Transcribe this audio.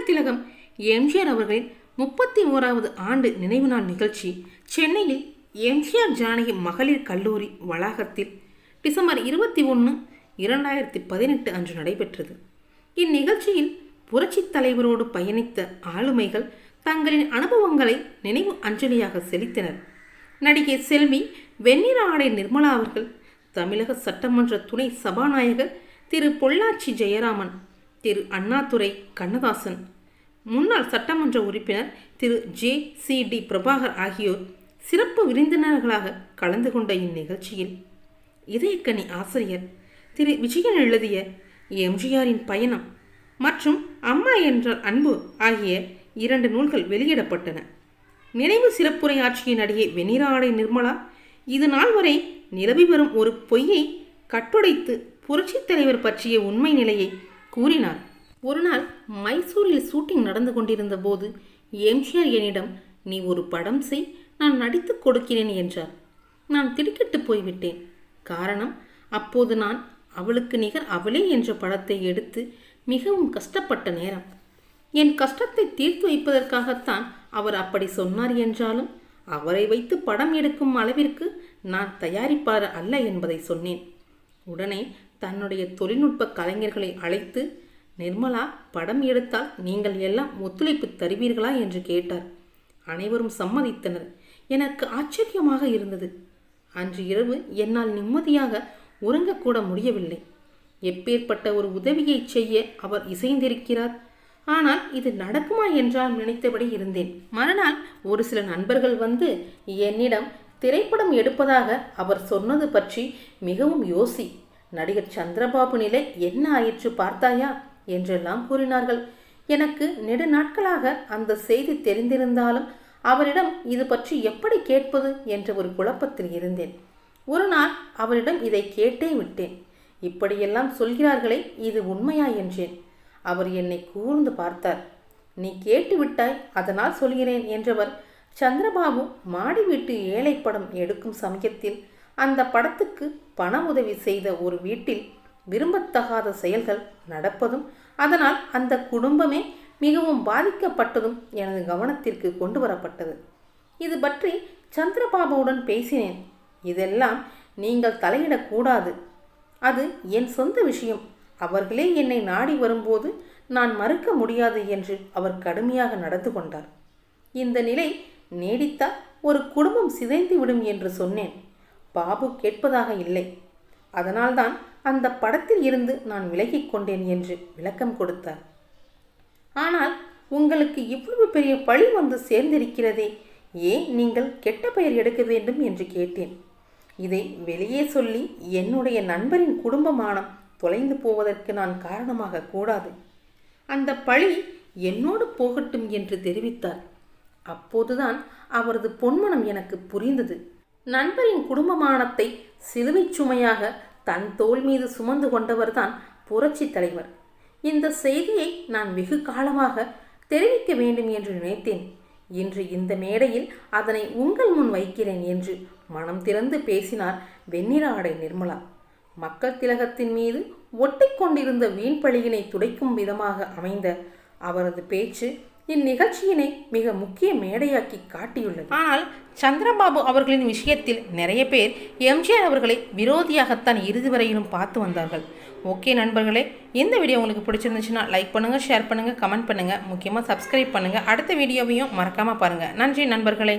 மக்கள் திலகம் எம்ஜிஆர் அவர்களின் முப்பத்தி ஓராவது ஆண்டு நினைவு நாள் நிகழ்ச்சி சென்னையில் எம்ஜிஆர் ஜானகி மகளிர் கல்லூரி வளாகத்தில் டிசம்பர் இருபத்தி ஒன்று இரண்டாயிரத்தி பதினெட்டு அன்று நடைபெற்றது. இந்நிகழ்ச்சியில் புரட்சித் தலைவரோடு பயணித்த ஆளுமைகள் தங்களின் அனுபவங்களை நினைவு அஞ்சலியாக செலுத்தினர். நடிகை செல்வி வெண்ணிற ஆடை நிர்மலா அவர்கள் தமிழக சட்டமன்ற துணை சபாநாயகர் திரு பொள்ளாச்சி ஜெயராமன் திரு அண்ணாதுரை கண்ணதாசன். முன்னாள் சட்டமன்ற உறுப்பினர் Thiru J C D Prabhakar ஆகியோர் சிறப்பு விருந்தினர்களாக கலந்து கொண்ட இந்நிகழ்ச்சியில் இதயக்கனி ஆசிரியர் திரு விஜயன் எழுதிய எம்ஜிஆரின் பயணம் மற்றும் அம்மா என்றால் அன்பு ஆகிய இரண்டு நூல்கள் வெளியிடப்பட்டன. நினைவு சிறப்புரையாற்றிய நடிகை வெண்ணிராடை நிர்மலா இது நாள் வரை நிலவி வரும் ஒரு பொய்யை கட்டுடைத்து புரட்சித் தலைவர் பற்றிய உண்மை நிலையை கூறினார். ஒரு நாள் மைசூரில் ஷூட்டிங் நடந்து கொண்டிருந்த போது எம்ஜிஆர் என்னிடம் நீ ஒரு படம் செய் நான் நடித்துக் கொடுக்கிறேன் என்றார். நான் திடுக்கிட்டு போய்விட்டேன். காரணம் அப்போது நான் அவளுக்கு நிகர் அவளே என்ற படத்தை எடுத்து மிகவும் கஷ்டப்பட்ட நேரம். என் கஷ்டத்தை தீர்த்து வைப்பதற்காகத்தான் அவர் அப்படி சொன்னார் என்றாலும் அவரை வைத்து படம் எடுக்கும் அளவிற்கு நான் தயாரிப்பாளர் அல்ல என்பதை சொன்னேன். உடனே தன்னுடைய தொழில்நுட்ப கலைஞர்களை அழைத்து நிர்மலா படம் எடுத்தால் நீங்கள் எல்லாம் ஒத்துழைப்பு தருவீர்களா? என்று கேட்டார். அனைவரும் சம்மதித்தனர். எனக்கு ஆச்சரியமாக இருந்தது. அன்று இரவு என்னால் நிம்மதியாக உறங்கக்கூட முடியவில்லை. எப்பேற்பட்ட ஒரு உதவியை செய்ய அவர் இசைந்திருக்கிறார். ஆனால் இது நடக்குமா என்றால் நினைத்தபடி இருந்தேன். மறுநாள் ஒரு சில நண்பர்கள் வந்து என்னிடம் திரைப்படம் எடுப்பதாக அவர் சொன்னது பற்றி மிகவும் யோசி நடிகர் சந்திரபாபு நிலை என்ன ஆயிற்று பார்த்தாயா? என்றெல்லாம் கூறினார்கள். எனக்கு நெடு நாட்களாக அந்த செய்தி தெரிந்திருந்தாலும் அவரிடம் இது பற்றி எப்படி கேட்பது என்ற ஒரு குழப்பத்தில் இருந்தேன். ஒரு நாள் அவரிடம் இதை கேட்டே விட்டேன். இப்படியெல்லாம் சொல்கிறார்களே இது உண்மையா என்றேன். அவர் என்னை கூர்ந்து பார்த்தார். நீ கேட்டு விட்டாய் அதனால் சொல்கிறேன் என்றவர் சந்திரபாபு மாடி வீட்டு ஏழை படம் எடுக்கும் சமயத்தில் அந்த படத்துக்கு பண உதவி செய்த ஒரு வீட்டில் விரும்பத்தகாத செயல்கள் நடப்பதும் அதனால் அந்த குடும்பமே மிகவும் பாதிக்கப்பட்டதும் எனது கவனத்திற்கு கொண்டு வரப்பட்டது இது பற்றி சந்திரபாபுவுடன் பேசினேன். இதெல்லாம் நீங்கள் தலையிடக்கூடாது அது என் சொந்த விஷயம். அவர்களே என்னை நாடி வரும்போது நான் மறுக்க முடியாது என்று அவர் கடுமையாக நடந்து கொண்டார். இந்த நிலை நீடித்தால் ஒரு குடும்பம் சிதைந்துவிடும் என்று சொன்னேன். பாபு கேட்பதாக இல்லை. அதனால்தான் அந்த படத்தில் இருந்து நான் விலகிக் கொண்டேன் என்று விளக்கம் கொடுத்தார். ஆனால் உங்களுக்கு இவ்வளவு பெரிய பழி வந்து சேர்ந்திருக்கிறதே ஏன் நீங்கள் கெட்ட பெயர் எடுக்க வேண்டும்? என்று கேட்டேன். இதை வெளியே சொல்லி என்னுடைய நண்பரின் குடும்பமானம் தொலைந்து போவதற்கு நான் காரணமாக கூடாது. அந்த பழி என்னோடு போகட்டும் என்று தெரிவித்தார். அப்போதுதான் அவரது பொன்மனம் எனக்கு புரிந்தது. நண்பரின் குடும்பமானத்தை சிலுவை சுமையாக தன் தோல் மீது சுமந்து கொண்டவர்தான் புரட்சி தலைவர். இந்த செய்தியை நான் வெகு காலமாக தெரிவிக்க வேண்டும் என்று நினைத்தேன். இன்று இந்த மேடையில் அதனை உங்கள் முன் வைக்கிறேன் என்று மனம் திறந்து பேசினார் வெண்ணிற ஆடை நிர்மலா. மக்கள் திலகத்தின் மீது ஒட்டிக்கொண்டிருந்த வீண் பழியினை துடைக்கும் விதமாக அமைந்த அவரது பேச்சு இந்நிகழ்ச்சியினை மிக முக்கிய மேடையாக்கி காட்டியுள்ளது. ஆனால் சந்திரபாபு அவர்களின் விஷயத்தில் நிறைய பேர் எம்ஜிஆர் அவர்களை விரோதியாகத்தான் இறுதி வரையிலும் பார்த்து வந்தார்கள். ஓகே நண்பர்களே இந்த வீடியோ உங்களுக்கு பிடிச்சிருந்துச்சுன்னா லைக் பண்ணுங்கள் ஷேர் பண்ணுங்கள் கமெண்ட் பண்ணுங்கள் முக்கியமாக சப்ஸ்கிரைப் பண்ணுங்கள் அடுத்த வீடியோவையும் மறக்காமல் பாருங்கள் நன்றி நண்பர்களே.